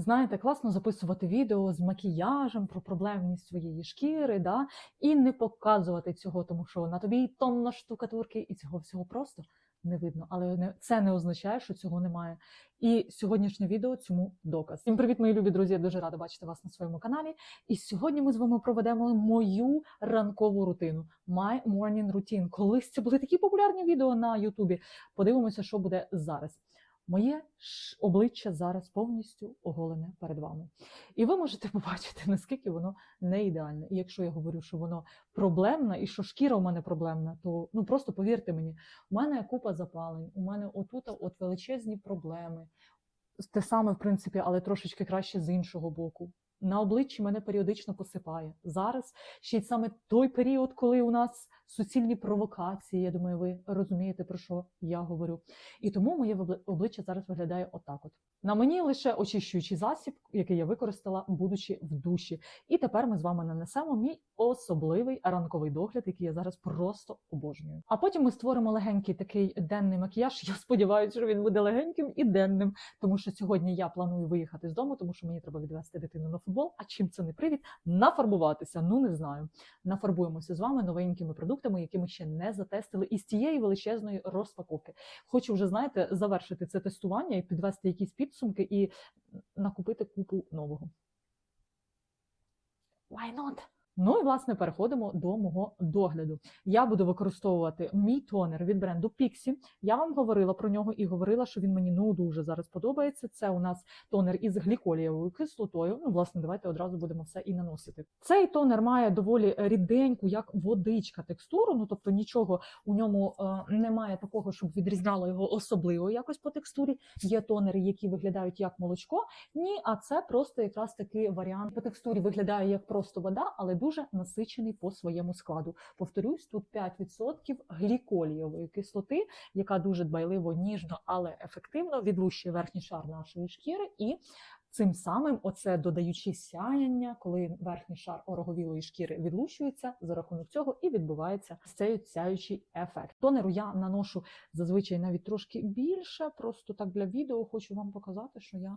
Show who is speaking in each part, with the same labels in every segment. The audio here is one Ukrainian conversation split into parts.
Speaker 1: Знаєте, класно записувати відео з макіяжем про проблемність своєї шкіри, да? і не показувати цього, тому що на тобі і тонна штукатурки, і цього всього просто не видно. Але це не означає, що цього немає. І сьогоднішнє відео цьому доказ. Всім привіт, мої любі друзі! Я дуже рада бачити вас на своєму каналі. І сьогодні ми з вами проведемо мою ранкову рутину. My morning routine. Колись це були такі популярні відео на Ютубі. Подивимося, що буде зараз. Моє обличчя зараз повністю оголене перед вами. І ви можете побачити, наскільки воно не ідеальне. І якщо я говорю, що воно проблемне і що шкіра у мене проблемна, то ну просто повірте мені, у мене купа запалень, у мене отут от величезні проблеми. Те саме, в принципі, але трошечки краще з іншого боку. На обличчі мене періодично посипає. Зараз ще й саме той період, коли у нас суцільні провокації. Я думаю, ви розумієте, про що я говорю. І тому моє обличчя зараз виглядає отак. От на мені лише очищуючий засіб, який я використала, будучи в душі. І тепер ми з вами нанесемо мій особливий ранковий догляд, який я зараз просто обожнюю. А потім ми створимо легенький такий денний макіяж. Я сподіваюся, що він буде легеньким і денним, тому що сьогодні я планую виїхати з дому, тому що мені треба відвести дитину на футбол. А чим це не привід? Нафарбуватися. Ну не знаю. Нафарбуємося з вами новенькими продуктами, які ми ще не затестили, із тієї величезної розпаковки. Хочу вже знаєте завершити це тестування і підвести якісь підсумки і накупити купу нового. Why not? Ну і власне переходимо до мого догляду. Я буду використовувати мій тонер від бренду Pixi. Я вам говорила про нього і говорила, що він мені ну дуже зараз подобається. Це у нас тонер із гліколієвою кислотою. Ну, власне, давайте одразу будемо все і наносити. Цей тонер має доволі ріденьку, як водичка текстуру. Ну тобто нічого у ньому е, немає такого, щоб відрізняло його особливо якось по текстурі. Є тонери, які виглядають як молочко. Ні, а це просто якраз такий варіант по текстурі виглядає як просто вода, але дуже насичений по своєму складу. Повторюсь, тут 5% гліколієвої кислоти, яка дуже дбайливо, ніжно, але ефективно відлущує верхній шар нашої шкіри і. Цим самим, оце додаючи сяяння, коли верхній шар ороговілої шкіри відлущується, за рахунок цього і відбувається цей сяючий ефект. Тонеру я наношу зазвичай навіть трошки більше, просто так для відео хочу вам показати, що я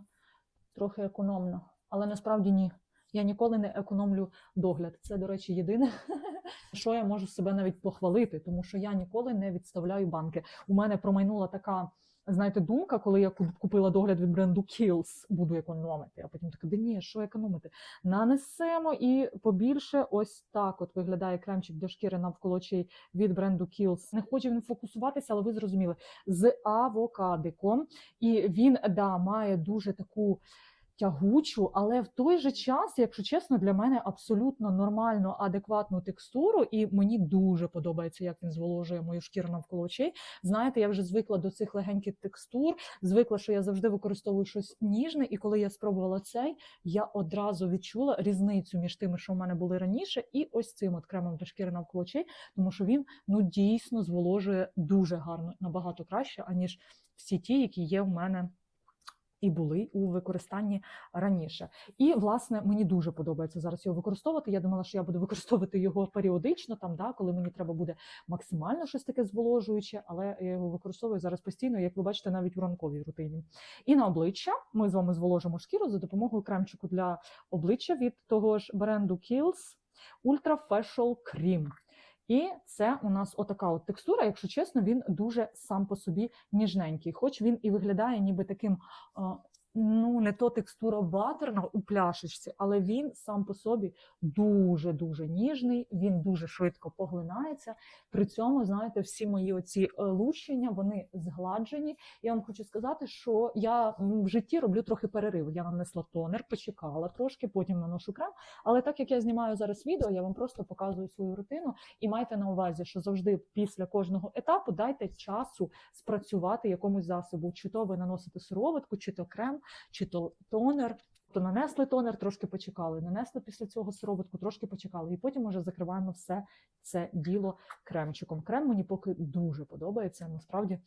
Speaker 1: трохи економна, але насправді ні. Я ніколи не економлю догляд. Це, до речі, єдине, що я можу себе навіть похвалити, тому що я ніколи не відставляю банки. У мене промайнула така, знаєте, думка, коли я купила догляд від бренду Kiehl's, буду економити. А потім така, да ні, що економити? Нанесемо і побільше ось так. От виглядає кремчик для шкіри навколо очей від бренду Kiehl's. Не хочу він фокусуватися, але ви зрозуміли з авокадиком. І він да має дуже таку тягучу, але в той же час, якщо чесно, для мене абсолютно нормально адекватну текстуру, і мені дуже подобається, як він зволожує мою шкіру навколо очей. Знаєте, я вже звикла до цих легеньких текстур, звикла, що я завжди використовую щось ніжне, і коли я спробувала цей, я одразу відчула різницю між тими, що в мене були раніше, і ось цим от кремом для шкіри навколо очей, тому що він ну дійсно зволожує дуже гарно, набагато краще, аніж всі ті, які є в мене і були у використанні раніше. І власне мені дуже подобається зараз його використовувати. Я думала, що я буду використовувати його періодично, там да, коли мені треба буде максимально щось таке зволожуюче, але я його використовую зараз постійно, як ви бачите, навіть в ранковій рутині. І на обличчя ми з вами зволожимо шкіру за допомогою кремчику для обличчя від того ж бренду Kiehl's Ultra Facial Cream. І це у нас отака от текстура, якщо чесно, він дуже сам по собі ніжненький, хоч він і виглядає ніби таким. Ну, не то текстура батерна у пляшечці, але він сам по собі дуже дуже ніжний, він дуже швидко поглинається. При цьому, знаєте, всі мої оці е, лущення вони згладжені. Я вам хочу сказати, що я в житті роблю трохи перерив. Я нанесла тонер, почекала трошки, потім наношу крем. Але так як я знімаю зараз відео, я вам просто показую свою рутину і майте на увазі, що завжди після кожного етапу дайте часу спрацювати якомусь засобу. Чи то ви наносите сироватку, чи то крем, чи то тонер. То нанесли тонер, трошки почекали, нанесли після цього сироватку, трошки почекали, і потім вже закриваємо все це діло кремчиком. Крем мені поки дуже подобається. Насправді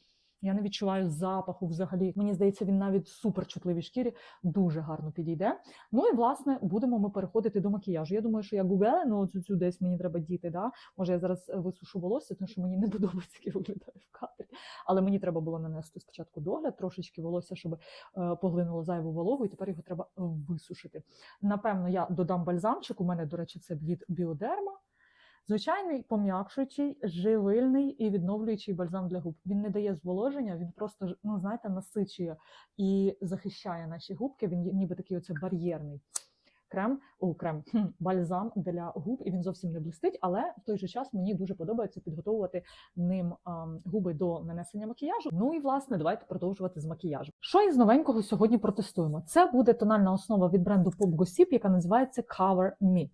Speaker 1: Я не відчуваю запаху взагалі. Мені здається, він навіть супер чутливій шкірі дуже гарно підійде. Ну і власне будемо ми переходити до макіяжу. Я думаю, що я гуглила, ну цю цю десь мені треба діти. Да? Може, я зараз е, висушу волосся, тому що мені не подобається, як я виглядаю в кадрі. Але мені треба було нанести спочатку догляд, трошечки волосся, щоб е, поглинуло зайву вологу, і тепер його треба е, висушити. Напевно, я додам бальзамчик. У мене, до речі, це від біодерма. Звичайний пом'якшуючий, живильний і відновлюючий бальзам для губ. Він не дає зволоження, він просто ну знаєте, насичує і захищає наші губки. Він ніби такий оце бар'єрний крем, о, крем, хм, бальзам для губ, і він зовсім не блистить, але в той же час мені дуже подобається підготовувати ним ам, губи до нанесення макіяжу. Ну і власне, давайте продовжувати з макіяжу. Що із новенького сьогодні протестуємо? Це буде тональна основа від бренду Pop Gossip, яка називається Cover Me.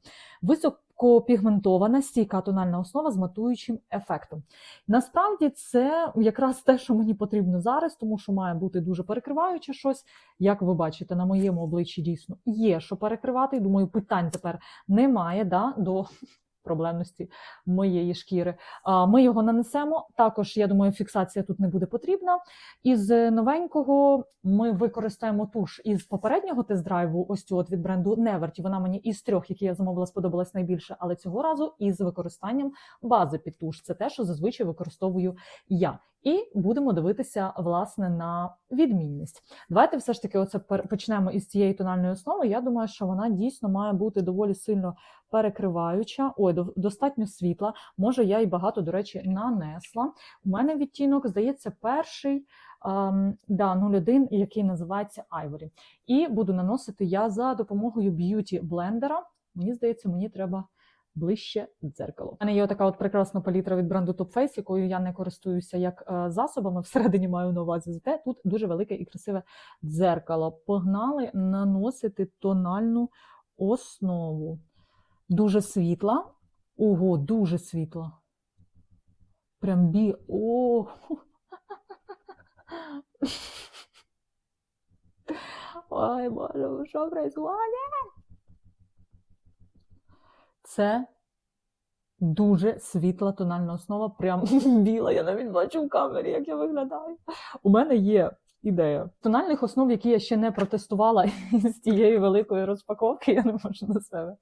Speaker 1: Високопігментована стійка тональна основа з матуючим ефектом. Насправді це якраз те, що мені потрібно зараз, тому що має бути дуже перекриваюче щось. Як ви бачите, на моєму обличчі дійсно є що перекривати. Думаю, питань тепер немає да, до проблемності моєї шкіри. Ми його нанесемо. Також, я думаю, фіксація тут не буде потрібна. Із новенького ми використаємо туш із попереднього тест-драйву, ось цю от від бренду Neverty. Вона мені із трьох, які я замовила, сподобалась найбільше, але цього разу із використанням бази під туш. Це те, що зазвичай використовую я. І будемо дивитися власне на відмінність. Давайте все ж таки оце почнемо із цієї тональної основи. Я думаю, що вона дійсно має бути доволі сильно перекриваюча. Ой, достатньо світла. Може, я і багато, до речі, нанесла. У мене відтінок, здається, перший. Um, да, 01, який називається Ivory. І буду наносити я за допомогою б'юті блендера. Мені здається, мені треба ближче дзеркало. У мене є така от прекрасна палітра від бренду Top Face, якою я не користуюся як е, засобами. Всередині маю на увазі. Зате тут дуже велике і красиве дзеркало. Погнали наносити тональну основу. Дуже світла. Ого, дуже світла. Прям бі. О. Ой, боже, що происходит? Це дуже світла тональна основа, прям біла. Я навіть бачу в камері, як я виглядаю. У мене є ідея. Тональних основ, які я ще не протестувала з тієї великої розпаковки, я не можу на себе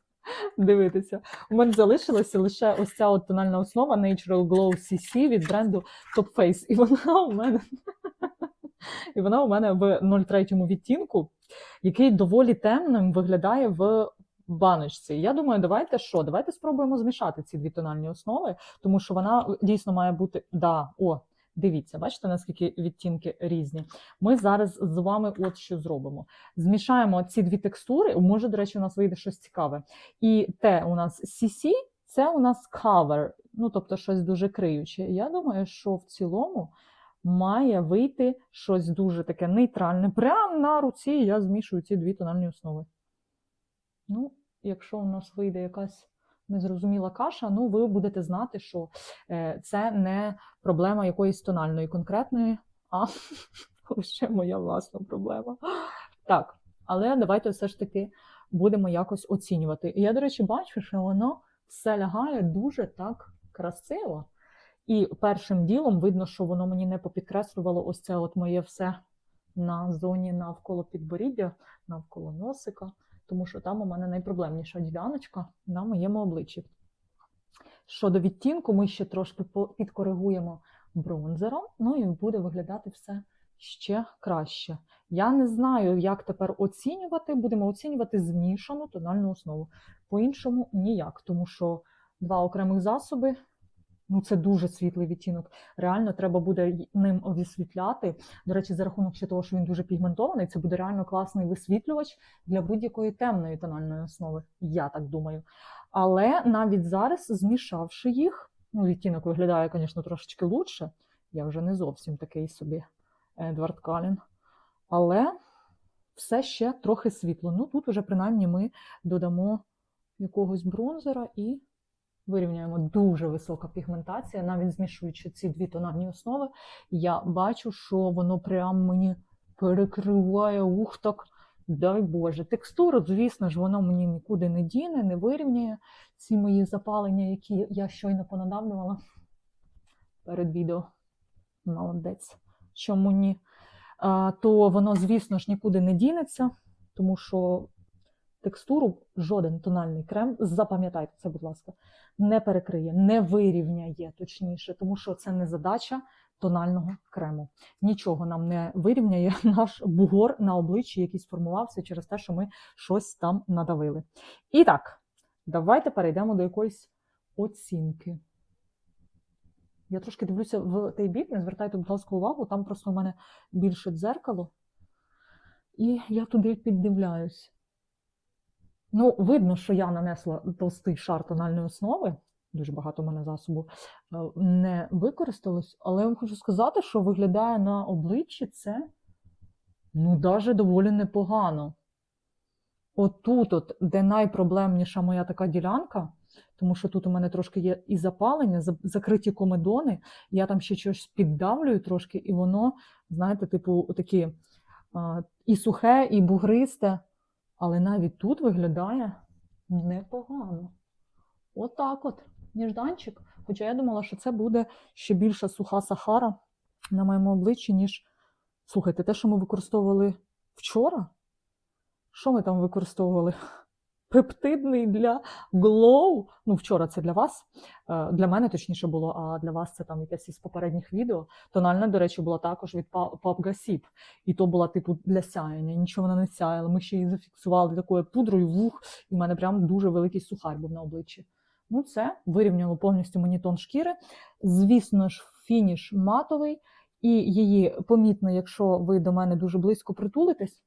Speaker 1: дивитися. У мене залишилася лише ось ця от тональна основа Natural Glow CC від бренду Top Face. І вона у мене. І вона у мене в 03 відтінку, який доволі темним виглядає в баночці. Я думаю, давайте що? Давайте спробуємо змішати ці дві тональні основи, тому що вона дійсно має бути. Да, о, дивіться, бачите, наскільки відтінки різні. Ми зараз з вами от що зробимо. Змішаємо ці дві текстури. Може, до речі, у нас вийде щось цікаве. І те у нас CC, це у нас cover, ну тобто щось дуже криюче. Я думаю, що в цілому. Має вийти щось дуже таке нейтральне. Прямо на руці я змішую ці дві тональні основи. Ну, якщо у нас вийде якась незрозуміла каша, ну ви будете знати, що е, це не проблема якоїсь тональної конкретної, а лише моя власна проблема. Так, але давайте все ж таки будемо якось оцінювати. І я, до речі, бачу, що воно все лягає дуже так красиво. І першим ділом видно, що воно мені не попідкреслювало ось це от моє все на зоні навколо підборіддя, навколо носика, тому що там у мене найпроблемніша діляночка на моєму обличчі. Щодо відтінку, ми ще трошки підкоригуємо бронзером, ну і буде виглядати все ще краще. Я не знаю, як тепер оцінювати. Будемо оцінювати змішану тональну основу. По-іншому ніяк, тому що два окремих засоби Ну, це дуже світлий відтінок. Реально треба буде ним висвітляти. До речі, за рахунок ще того, що він дуже пігментований, це буде реально класний висвітлювач для будь-якої темної тональної основи. Я так думаю. Але навіть зараз, змішавши їх, ну, відтінок виглядає, звісно, трошечки лучше. Я вже не зовсім такий собі Едвард Калін. Але все ще трохи світло. Ну, тут вже принаймні ми додамо якогось бронзера і вирівняємо дуже висока пігментація, навіть змішуючи ці дві тональні основи, я бачу, що воно прям мені перекриває ух так. Дай Боже, текстуру, звісно ж, воно мені нікуди не діне, не вирівняє ці мої запалення, які я щойно понадавлювала перед відео. Молодець. чому ні, а, то воно, звісно ж, нікуди не дінеться, тому що текстуру жоден тональний крем, запам'ятайте це, будь ласка, не перекриє, не вирівняє точніше, тому що це не задача тонального крему. Нічого нам не вирівняє наш бугор на обличчі, який сформувався через те, що ми щось там надавили. І так, давайте перейдемо до якоїсь оцінки. Я трошки дивлюся в той бік, не звертайте, будь ласка, увагу, там просто у мене більше дзеркало. І я туди піддивляюсь. Ну, видно, що я нанесла товстий шар тональної основи. Дуже багато в мене засобу е, не використалось, але я вам хочу сказати, що виглядає на обличчі це ну, даже доволі непогано. Отут, от, де найпроблемніша моя така ділянка, тому що тут у мене трошки є і запалення, закриті комедони, я там ще щось піддавлюю трошки, і воно, знаєте, типу, такі і сухе, і бугристе, але навіть тут виглядає непогано. Отак от, ніжданчик. Хоча я думала, що це буде ще більша суха сахара на моєму обличчі, ніж. Слухайте, те, що ми використовували вчора. Що ми там використовували? Пептидний для glow. Ну, вчора це для вас. Е, Для мене точніше було, а для вас це там якесь із попередніх відео. Тональна, до речі, була також від Па- Pop І то була типу для сяєння. Нічого вона не сяяла. Ми ще її зафіксували такою пудрою вух, і в мене прям дуже великий сухар був на обличчі. Ну, це вирівняло повністю мені тон шкіри. Звісно ж, фініш матовий, і її помітно, якщо ви до мене дуже близько притулитесь.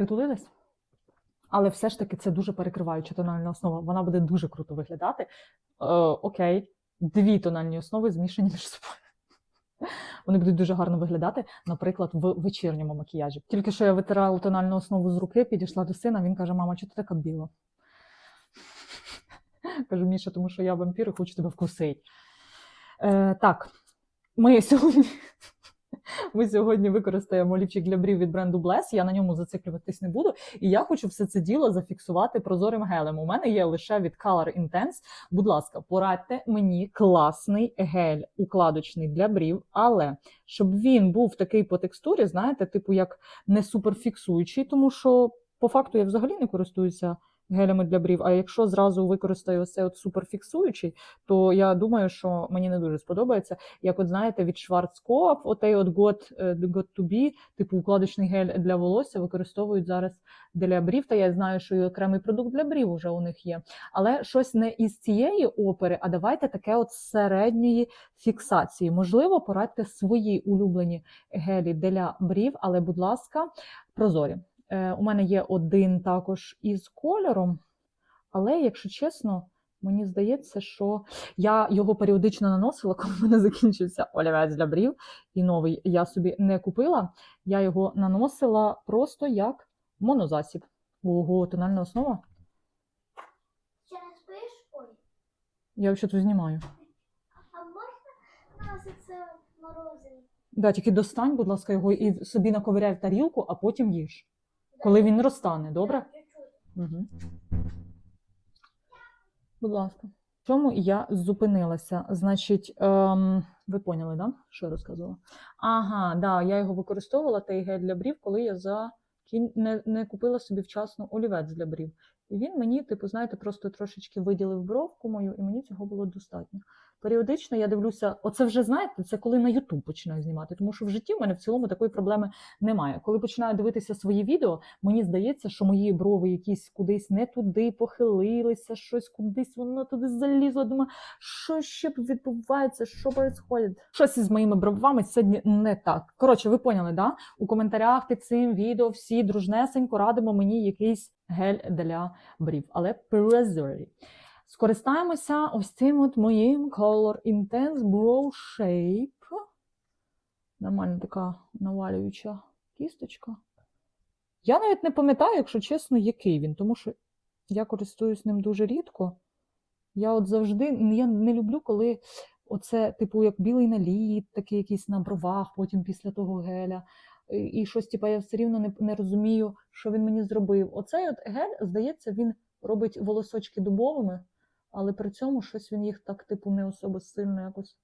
Speaker 1: Притулились? Але все ж таки це дуже перекриваюча тональна основа. Вона буде дуже круто виглядати. Е, окей, дві тональні основи змішані між собою. Вони будуть дуже гарно виглядати, наприклад, в вечірньому макіяжі. Тільки що я витирала тональну основу з руки, підійшла до сина, він каже: Мама, чого ти така біла? Кажу, Міша, тому що я вампір і хочу тебе вкусити. Е, так, ми сьогодні. Ми сьогодні використаємо олівчик для брів від бренду Bless. Я на ньому зациклюватись не буду. І я хочу все це діло зафіксувати прозорим гелем. У мене є лише від Color Intense. Будь ласка, порадьте мені класний гель укладочний для брів, але щоб він був такий по текстурі, знаєте, типу як не суперфіксуючий, тому що по факту я взагалі не користуюся гелями для брів. А якщо зразу використаю ось цей от суперфіксуючий, то я думаю, що мені не дуже сподобається. Як, от знаєте, від Schwarzkopf, отей от God, е, God to be, типу укладочний гель для волосся, використовують зараз для брів. Та я знаю, що і окремий продукт для брів уже у них є. Але щось не із цієї опери, а давайте таке от середньої фіксації. Можливо, порадьте свої улюблені гелі для брів, але, будь ласка, прозорі. Е, У мене є один також із кольором, але, якщо чесно, мені здається, що я його періодично наносила, коли в мене закінчився олівець для брів, і новий я собі не купила. Я його наносила просто як монозасіб. Ого, тональна основа.
Speaker 2: Ще не спиш? Ой.
Speaker 1: Я ще тут знімаю.
Speaker 2: А можна це морозиво?
Speaker 1: Да, тільки достань, будь ласка, його і собі наковиряй в тарілку, а потім їж. Коли він розтане, добре? Угу. Будь ласка. В чому я зупинилася? Значить, ем, ви поняли, да? що я розказувала? Ага, да, я його використовувала, той гель для брів, коли я за не, не купила собі вчасно олівець для брів. І він мені, типу, знаєте, просто трошечки виділив бровку мою, і мені цього було достатньо. Періодично я дивлюся, оце вже знаєте, це коли на YouTube починаю знімати, тому що в житті в мене в цілому такої проблеми немає. Коли починаю дивитися свої відео, мені здається, що мої брови якісь кудись не туди похилилися, щось кудись воно туди залізло. Думаю, що ще відбувається, що відбувається? Щось із моїми бровами сьогодні не так. Коротше, ви поняли, да? У коментарях під цим відео всі дружнесенько радимо мені якийсь гель для брів, але прозорий. Скористаємося ось цим от моїм Color Intense Brow Shape. Нормальна така навалююча кісточка. Я навіть не пам'ятаю, якщо чесно, який він, тому що я користуюсь ним дуже рідко. Я от завжди я не люблю, коли оце, типу, як білий наліт, такий якийсь на бровах, потім після того геля. І щось, типу, я все рівно не, не розумію, що він мені зробив. Оцей от гель, здається, він робить волосочки дубовими, але при цьому щось він їх так, типу, не особо сильно якось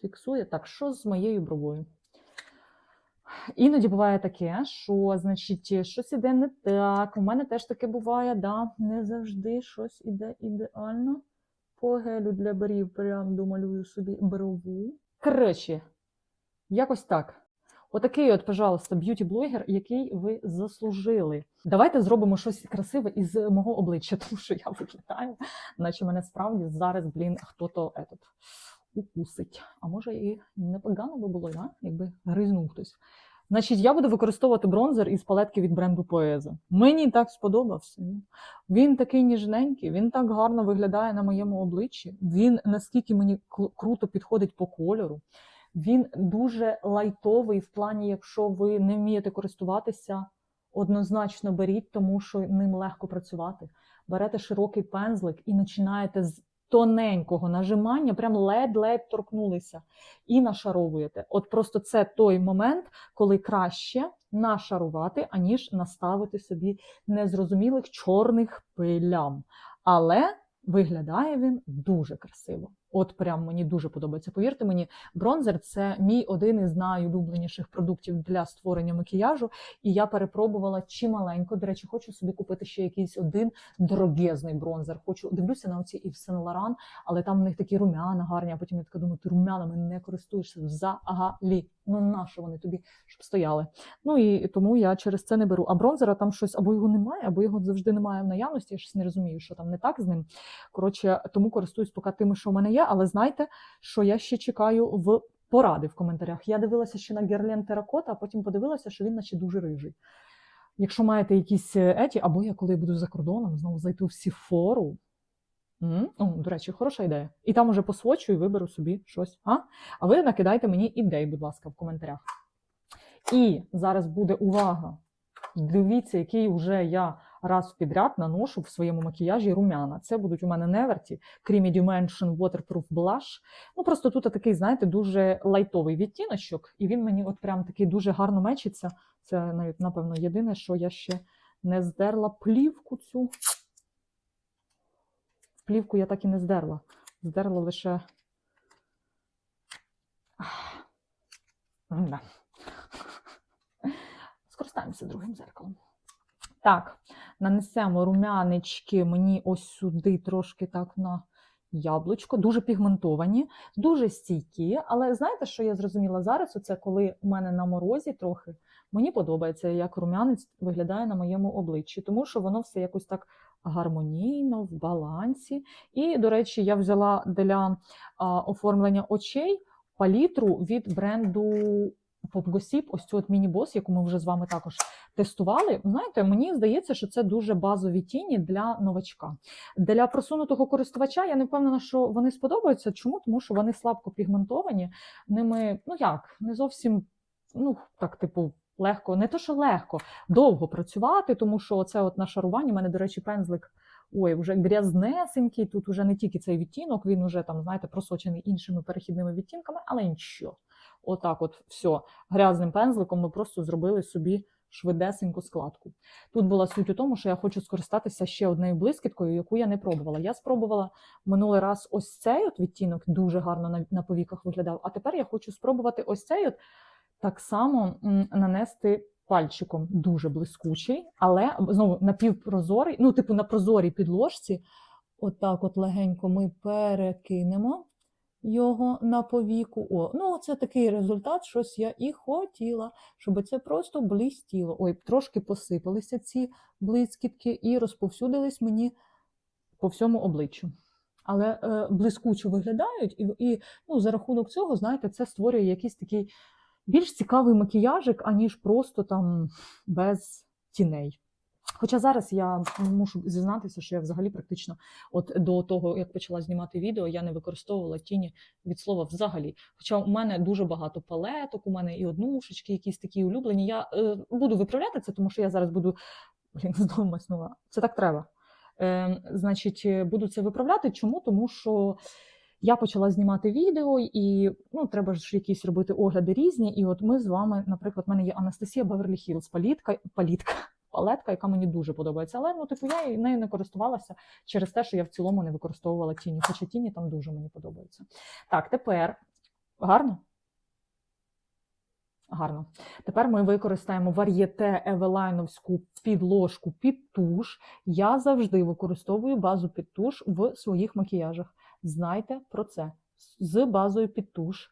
Speaker 1: фіксує. Так, що з моєю бровою? Іноді буває таке, що, значить, щось іде не так. У мене теж таке буває, да, не завжди щось іде ідеально. По гелю для брів прям домалюю собі брову. Коротше, якось так. Отакий, от, пожалуйста, б'юті-блогер, який ви заслужили. Давайте зробимо щось красиве із мого обличчя, тому що я виглядаю, наче мене справді зараз, блін, хто-то этот, укусить. А може і непогано би було, да? якби гризнув хтось. Значить, я буду використовувати бронзер із палетки від бренду Поеза. Мені так сподобався. Він такий ніжненький, він так гарно виглядає на моєму обличчі. Він наскільки мені кру- круто підходить по кольору. Він дуже лайтовий в плані, якщо ви не вмієте користуватися, однозначно беріть, тому що ним легко працювати. Берете широкий пензлик і починаєте з тоненького нажимання, прям ледь-ледь торкнулися, і нашаровуєте. От просто це той момент, коли краще нашарувати, аніж наставити собі незрозумілих чорних пилям. Але виглядає він дуже красиво. От прям мені дуже подобається. Повірте мені, бронзер це мій один із найулюбленіших продуктів для створення макіяжу. І я перепробувала чималенько. До речі, хочу собі купити ще якийсь один дорогезний бронзер. Хочу дивлюся на оці Yves Saint Laurent, але там в них такі румяна гарні. А потім я така думаю, ти румянами не користуєшся взагалі. Ну нащо вони тобі щоб стояли? Ну і тому я через це не беру. А бронзера там щось або його немає, або його завжди немає в наявності. Я щось не розумію, що там не так з ним. Коротше, тому користуюсь поки тими, що в мене є. Але знайте, що я ще чекаю в поради в коментарях. Я дивилася ще на Герлен Теракота, а потім подивилася, що він наче дуже рижий. Якщо маєте якісь е, еті, або я коли буду за кордоном, знову зайду в Сіфору. М? О, до речі, хороша ідея. І там уже посвочу і виберу собі щось. А? а ви накидайте мені ідей, будь ласка, в коментарях. І зараз буде увага. Дивіться, який вже я раз підряд наношу в своєму макіяжі румяна. Це будуть у мене Neverty Creamy Dimension Waterproof Blush. Ну просто тут такий, знаєте, дуже лайтовий відтіночок, і він мені от прям такий дуже гарно мечиться. Це навіть, напевно, єдине, що я ще не здерла плівку цю. Плівку я так і не здерла. Здерла лише. Скористаємося другим зеркалом. Так, нанесемо румянички мені ось сюди, трошки так на яблучко. Дуже пігментовані, дуже стійкі. Але знаєте, що я зрозуміла зараз? Оце коли у мене на морозі трохи. Мені подобається, як румянець виглядає на моєму обличчі, тому що воно все якось так гармонійно, в балансі. І, до речі, я взяла для оформлення очей палітру від бренду Popgossip, ось цю от міні-бос, яку ми вже з вами також тестували. Знаєте, мені здається, що це дуже базові тіні для новачка. Для просунутого користувача я не впевнена, що вони сподобаються. Чому? Тому що вони слабко пігментовані. Ними, ну як, не зовсім, ну так, типу. Легко, не то, що легко, довго працювати, тому що це от на шаруванні. У мене, до речі, пензлик ой, вже грязнесенький. Тут уже не тільки цей відтінок, він уже там, знаєте, просочений іншими перехідними відтінками, але нічого. Отак, от все, грязним пензликом ми просто зробили собі швидесеньку складку. Тут була суть у тому, що я хочу скористатися ще однією блискіткою, яку я не пробувала. Я спробувала минулий раз ось цей от відтінок, дуже гарно на повіках виглядав. А тепер я хочу спробувати ось цей от так само нанести пальчиком дуже блискучий, але знову напівпрозорий, ну, типу на прозорій підложці. Отак, от легенько ми перекинемо його на повіку. О, ну це такий результат, щось я і хотіла, щоб це просто блистіло. Ой, трошки посипалися ці блискітки і розповсюдились мені по всьому обличчю. Але е, блискучо виглядають, і, і ну, за рахунок цього, знаєте, це створює якийсь такий більш цікавий макіяжик, аніж просто там без тіней. Хоча зараз я мушу зізнатися, що я взагалі практично от до того, як почала знімати відео, я не використовувала тіні від слова взагалі. Хоча у мене дуже багато палеток, у мене і однушечки, якісь такі улюблені. Я е, буду виправляти це, тому що я зараз буду блін, знову маснула. Це так треба. Е, значить, буду це виправляти. Чому? Тому що я почала знімати відео, і ну, треба ж якісь робити огляди різні. І от ми з вами, наприклад, в мене є Анастасія Беверлі Хілс, палітка, палітка, палетка, яка мені дуже подобається. Але ну, типу, я нею не користувалася через те, що я в цілому не використовувала тіні. Хоча тіні там дуже мені подобаються. Так, тепер гарно. Гарно. Тепер ми використаємо вар'єте евелайновську підложку під туш. Я завжди використовую базу під туш в своїх макіяжах. Знайте про це. З базою під туш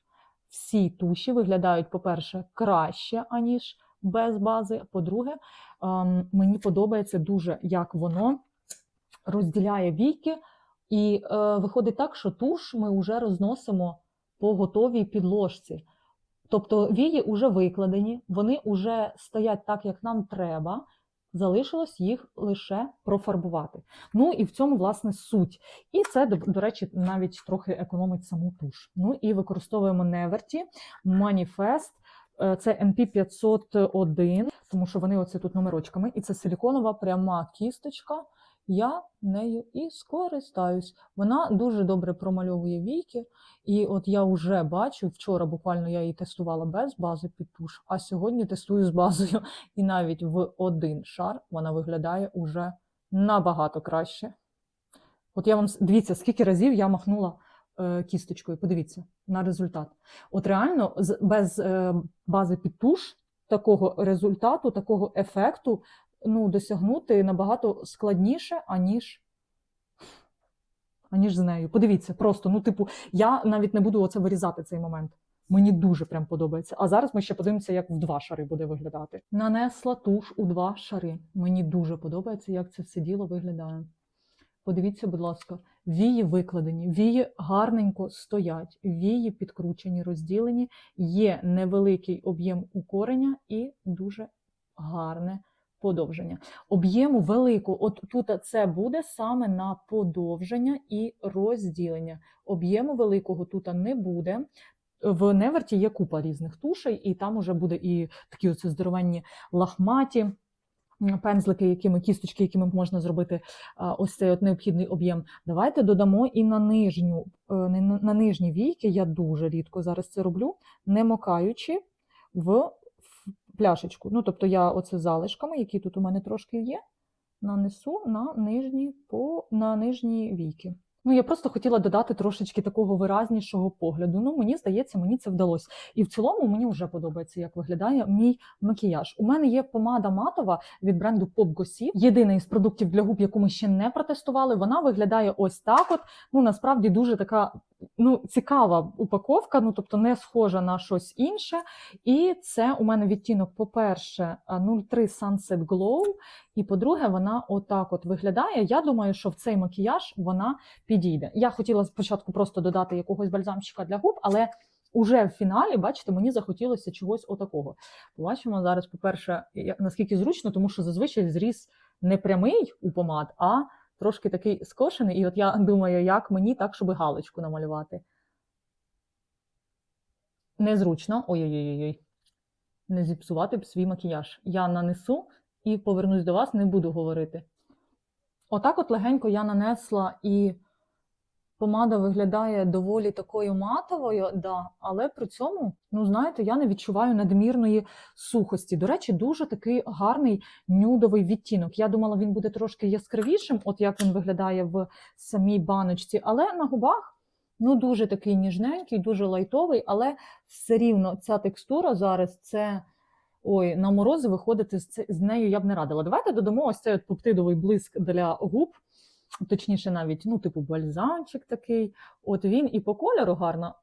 Speaker 1: всі туші виглядають, по-перше, краще, аніж без бази. По-друге, ем, мені подобається дуже, як воно розділяє віки, і е, виходить так, що туш ми вже розносимо по готовій підложці. Тобто вії вже викладені, вони вже стоять так, як нам треба. Залишилось їх лише профарбувати. Ну і в цьому власне суть. І це, до, до речі, навіть трохи економить саму туш. Ну і використовуємо Неверті. Е, Це NP501, тому що вони оце тут номерочками. І це силіконова пряма кісточка. Я нею і скористаюсь. Вона дуже добре промальовує війки. І от я вже бачу, вчора буквально я її тестувала без бази під туш, а сьогодні тестую з базою. І навіть в один шар вона виглядає уже набагато краще. От я вам дивіться, скільки разів я махнула е, кісточкою. Подивіться на результат. От реально, без е, бази під туш такого результату, такого ефекту ну, досягнути набагато складніше, аніж. Аніж з нею. Подивіться, просто, ну, типу, я навіть не буду оце вирізати цей момент. Мені дуже прям подобається. А зараз ми ще подивимося, як в два шари буде виглядати. Нанесла туш у два шари. Мені дуже подобається, як це все діло виглядає. Подивіться, будь ласка, вії викладені, вії гарненько стоять, вії підкручені, розділені, є невеликий об'єм укорення і дуже гарне подовження. Об'єму велику, от тут це буде саме на подовження і розділення. Об'єму великого тут не буде. В Неверті є купа різних тушей, і там уже буде і такі оці здоровенні лахматі пензлики, якими кісточки, якими можна зробити ось цей от необхідний об'єм. Давайте додамо і на нижню, е, на, нижні війки. Я дуже рідко зараз це роблю, не мокаючи в пляшечку. Ну, тобто я оце залишками, які тут у мене трошки є, нанесу на нижні, по, на нижні війки. Ну, я просто хотіла додати трошечки такого виразнішого погляду. Ну, мені здається, мені це вдалося. І в цілому мені вже подобається, як виглядає мій макіяж. У мене є помада матова від бренду Pop Gossip. Єдиний з продуктів для губ, яку ми ще не протестували. Вона виглядає ось так. От ну насправді дуже така ну цікава упаковка. Ну тобто не схожа на щось інше. І це у мене відтінок, по-перше, 03 Sunset Glow. І по-друге, вона отак от виглядає. Я думаю, що в цей макіяж вона підійде. Я хотіла спочатку просто додати якогось бальзамчика для губ, але уже в фіналі, бачите, мені захотілося чогось отакого. Побачимо зараз, по-перше, наскільки зручно, тому що зазвичай зріз не прямий у помад, а трошки такий скошений. І от я думаю, як мені так, щоб галочку намалювати. Незручно. Ой-ой-ой. Не зіпсувати б свій макіяж. Я нанесу і повернусь до вас, не буду говорити. Отак от легенько я нанесла і помада виглядає доволі такою матовою, да, але при цьому, ну знаєте, я не відчуваю надмірної сухості. До речі, дуже такий гарний нюдовий відтінок. Я думала, він буде трошки яскравішим, от як він виглядає в самій баночці, але на губах ну дуже такий ніжненький, дуже лайтовий, але все рівно ця текстура зараз це. Ой, на морози виходити з, з нею я б не радила. Давайте додамо ось цей от пептидовий блиск для губ, точніше, навіть, ну, типу, бальзамчик такий. От він і по кольору гарно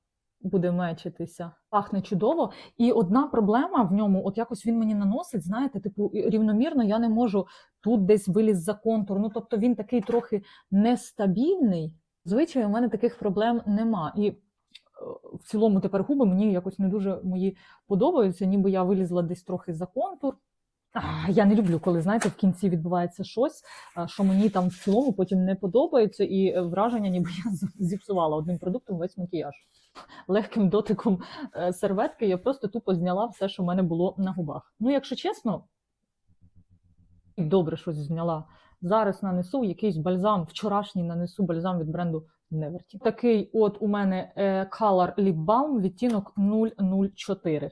Speaker 1: буде мечитися. Пахне чудово. І одна проблема в ньому, от якось він мені наносить, знаєте, типу, рівномірно я не можу тут десь виліз за контур. Ну, тобто він такий трохи нестабільний. Звичайно, у мене таких проблем нема. І е, в цілому тепер губи мені якось не дуже мої подобаються, ніби я вилізла десь трохи за контур. Я не люблю, коли знаєте, в кінці відбувається щось, що мені там в цілому потім не подобається, і е, враження, ніби я зіпсувала одним продуктом весь макіяж. Легким дотиком е, серветки я просто тупо зняла все, що в мене було на губах. Ну, якщо чесно, добре щось зняла. Зараз нанесу якийсь бальзам, вчорашній нанесу бальзам від бренду Неверті. Такий от у мене е, Color Lip Balm відтінок 004.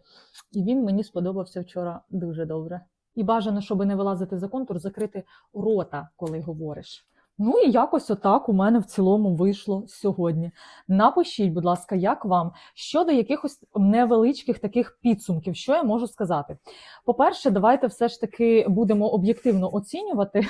Speaker 1: І він мені сподобався вчора дуже добре. І бажано, щоб не вилазити за контур, закрити рота, коли говориш. Ну і якось отак у мене в цілому вийшло сьогодні. Напишіть, будь ласка, як вам щодо якихось невеличких таких підсумків, що я можу сказати. По-перше, давайте все ж таки будемо об'єктивно оцінювати,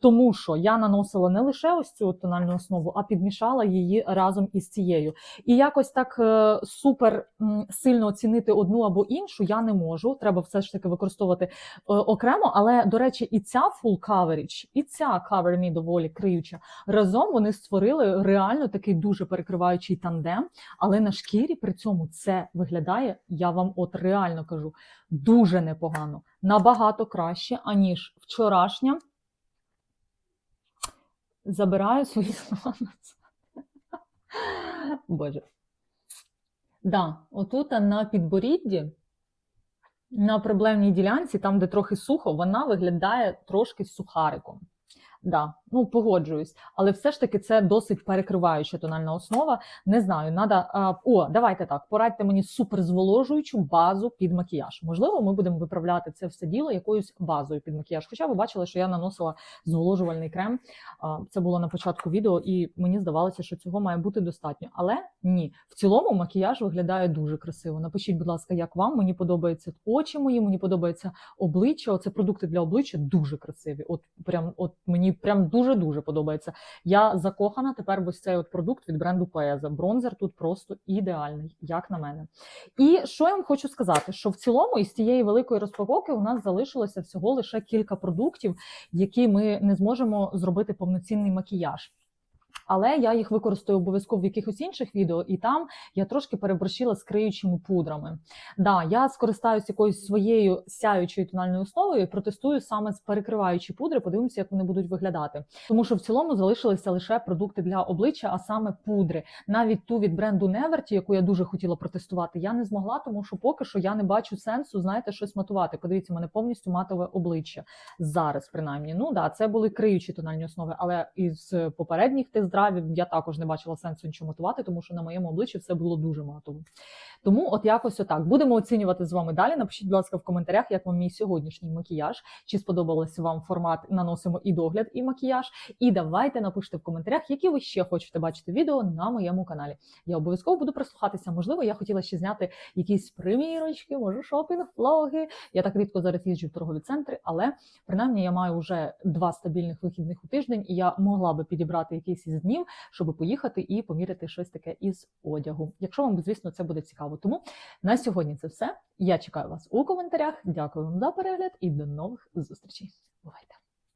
Speaker 1: тому що я наносила не лише ось цю тональну основу, а підмішала її разом із цією. І якось так е, супер сильно оцінити одну або іншу я не можу. Треба все ж таки використовувати е, окремо. Але до речі, і ця full coverage, і ця Cover Me доволі криюча. Разом вони створили реально такий дуже перекриваючий тандем. Але на шкірі при цьому це виглядає, я вам от реально кажу, дуже непогано, набагато краще, аніж вчорашня. Забираю свої слова назад. Боже. Да, отут на підборідді, на проблемній ділянці, там, де трохи сухо, вона виглядає трошки сухариком. Да, ну погоджуюсь, але все ж таки це досить перекриваюча тональна основа. Не знаю, надо. О, давайте так. Порадьте мені суперзволожуючу базу під макіяж. Можливо, ми будемо виправляти це все діло якоюсь базою під макіяж. Хоча ви бачили, що я наносила зволожувальний крем. Це було на початку відео, і мені здавалося, що цього має бути достатньо. Але ні, в цілому макіяж виглядає дуже красиво. Напишіть, будь ласка, як вам мені подобаються очі мої, мені подобається обличчя. Оце продукти для обличчя дуже красиві. От прям, от мені прям дуже дуже подобається. Я закохана тепер в ось цей от продукт від бренду Паеза. Бронзер тут просто ідеальний, як на мене. І що я вам хочу сказати, що в цілому із цієї великої розпаковки у нас залишилося всього лише кілька продуктів, які ми не зможемо зробити повноцінний макіяж. Але я їх використаю обов'язково в якихось інших відео, і там я трошки переборщила з криючими пудрами. Да, я скористаюсь якоюсь своєю сяючою тональною основою, і протестую саме з перекриваючі пудри, подивимося, як вони будуть виглядати. Тому що в цілому залишилися лише продукти для обличчя, а саме пудри. Навіть ту від бренду Neverty, яку я дуже хотіла протестувати, я не змогла, тому що поки що я не бачу сенсу, знаєте, щось матувати. Подивіться, мене повністю матове обличчя зараз, принаймні. Ну да, це були криючі тональні основи, але із попередніх тест-драйвів я також не бачила сенсу нічого матувати, тому що на моєму обличчі все було дуже матово. Тому от якось отак. Будемо оцінювати з вами далі. Напишіть, будь ласка, в коментарях, як вам мій сьогоднішній макіяж, чи сподобався вам формат наносимо і догляд, і макіяж. І давайте напишіть в коментарях, які ви ще хочете бачити відео на моєму каналі. Я обов'язково буду прислухатися. Можливо, я хотіла ще зняти якісь примірочки, може шопінг, влоги. Я так рідко зараз їжджу в торгові центри, але принаймні я маю вже два стабільних вихідних у тиждень, і я могла би підібрати якийсь із днів, щоб поїхати і поміряти щось таке із одягу. Якщо вам, звісно, це буде цікаво. Тому на сьогодні це все. Я чекаю вас у коментарях. Дякую вам за перегляд і до нових зустрічей. Бувайте!